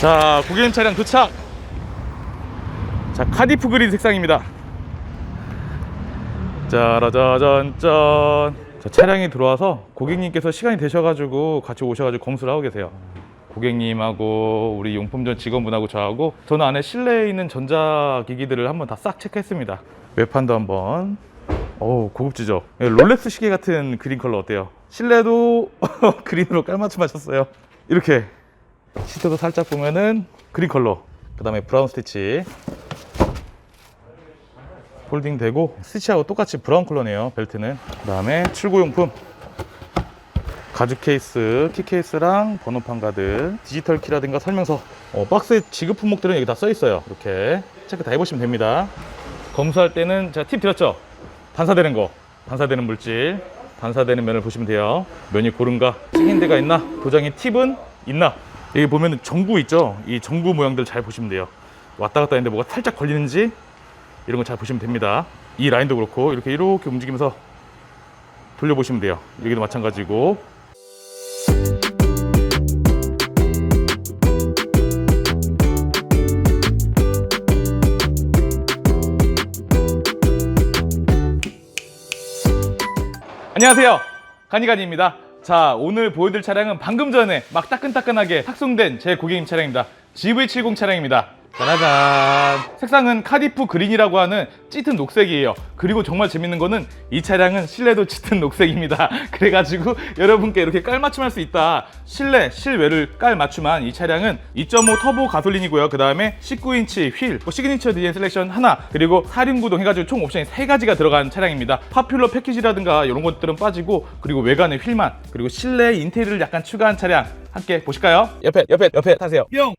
자, 고객님 차량 도착. 자, 카디프 그린 색상입니다. 짜라자잔짠. 자, 차량이 들어와서 고객님께서 시간이 되셔가지고 같이 오셔가지고 검수를 하고 계세요. 고객님하고 우리 용품전 직원분하고 저하고 저는 안에 실내에 있는 전자기기들을 한번 다 싹 체크했습니다. 외판도 한번. 어우 고급지죠. 예, 롤렉스 시계 같은 그린 컬러 어때요? 실내도 그린으로 깔맞춤 하셨어요. 이렇게 시트도 살짝 보면은 그린 컬러. 그 다음에 브라운 스티치. 폴딩 되고 스티치하고 똑같이 브라운 컬러네요 벨트는. 그 다음에 출고용품. 가죽 케이스, 키 케이스랑 번호판 가드, 디지털 키라든가 설명서. 어, 박스에 지급 품목들은 여기 다 써 있어요. 이렇게 체크 다 해보시면 됩니다. 검수할 때는 제가 팁 드렸죠? 반사되는 거. 반사되는 물질 반사되는 면을 보시면 돼요. 면이 고른가? 찍힌 데가 있나? 도장의 팁은 있나 여기 보면 전구 있죠 이 전구 모양들 잘 보시면 돼요 왔다 갔다 했는데 뭐가 살짝 걸리는지 이런 거 잘 보시면 됩니다. 이 라인도 그렇고 이렇게 이렇게 움직이면서 돌려보시면 돼요. 여기도 마찬가지고. 안녕하세요. 가니가니입니다. 자, 오늘 보여드릴 차량은 방금 전에 막 따끈따끈하게 탁송된 제 고객님 차량입니다. GV70 차량입니다. 짜라잔. 색상은 카디프 그린이라고 하는 짙은 녹색이에요. 그리고 정말 재밌는 거는 이 차량은 실내도 짙은 녹색입니다. 그래가지고 여러분께 이렇게 깔맞춤할 수 있다. 실내, 실외를 깔맞춤한 이 차량은 2.5 터보 가솔린이고요. 그 다음에 19인치 휠, 뭐 시그니처 디자인 셀렉션 하나, 그리고 4륜구동 해가지고 총 옵션이 세 가지가 들어간 차량입니다. 파퓰러 패키지라든가 이런 것들은 빠지고, 그리고 외관의 휠만, 그리고 실내 인테리어를 약간 추가한 차량 함께 보실까요? 옆에, 옆에, 옆에 타세요. 뿅!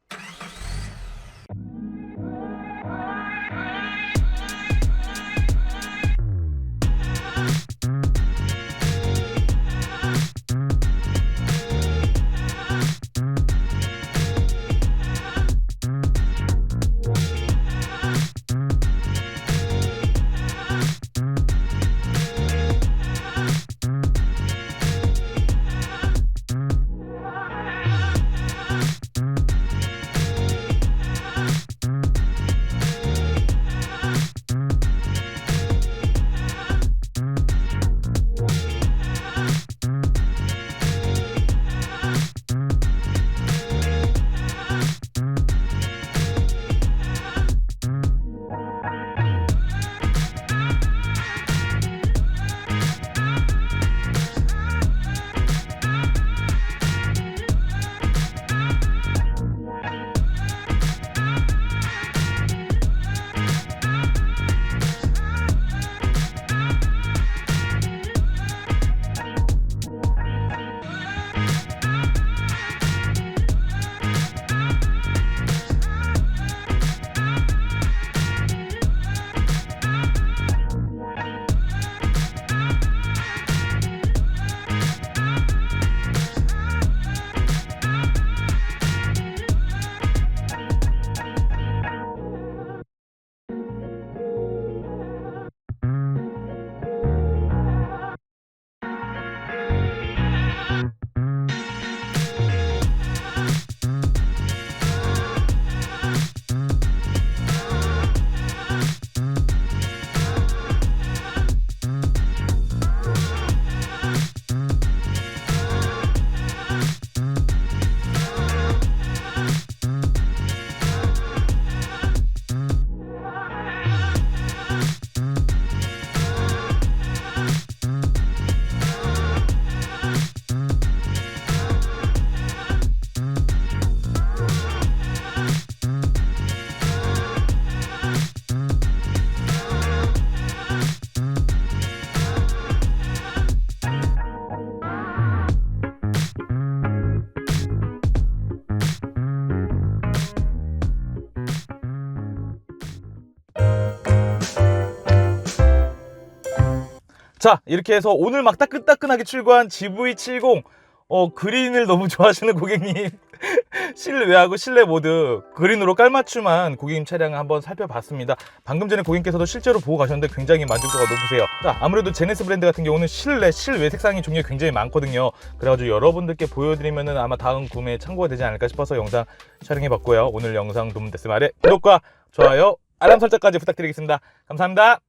자 이렇게 해서 오늘 막 따끈따끈하게 출고한 GV70 어, 그린을 너무 좋아하시는 고객님 실외하고 실내 모두 그린으로 깔맞춤한 고객님 차량을 한번 살펴봤습니다. 방금 전에 고객님께서도 실제로 보고 가셨는데 굉장히 만족도가 높으세요. 자, 아무래도 제네스 브랜드 같은 경우는 실내, 실외 색상이 종류가 굉장히 많거든요. 그래가지고 여러분들께 보여드리면 은 아마 다음 구매에 참고가 되지 않을까 싶어서 영상 촬영해봤고요. 오늘 영상 도움됐으면 아래 구독과 좋아요, 알람 설정까지 부탁드리겠습니다. 감사합니다.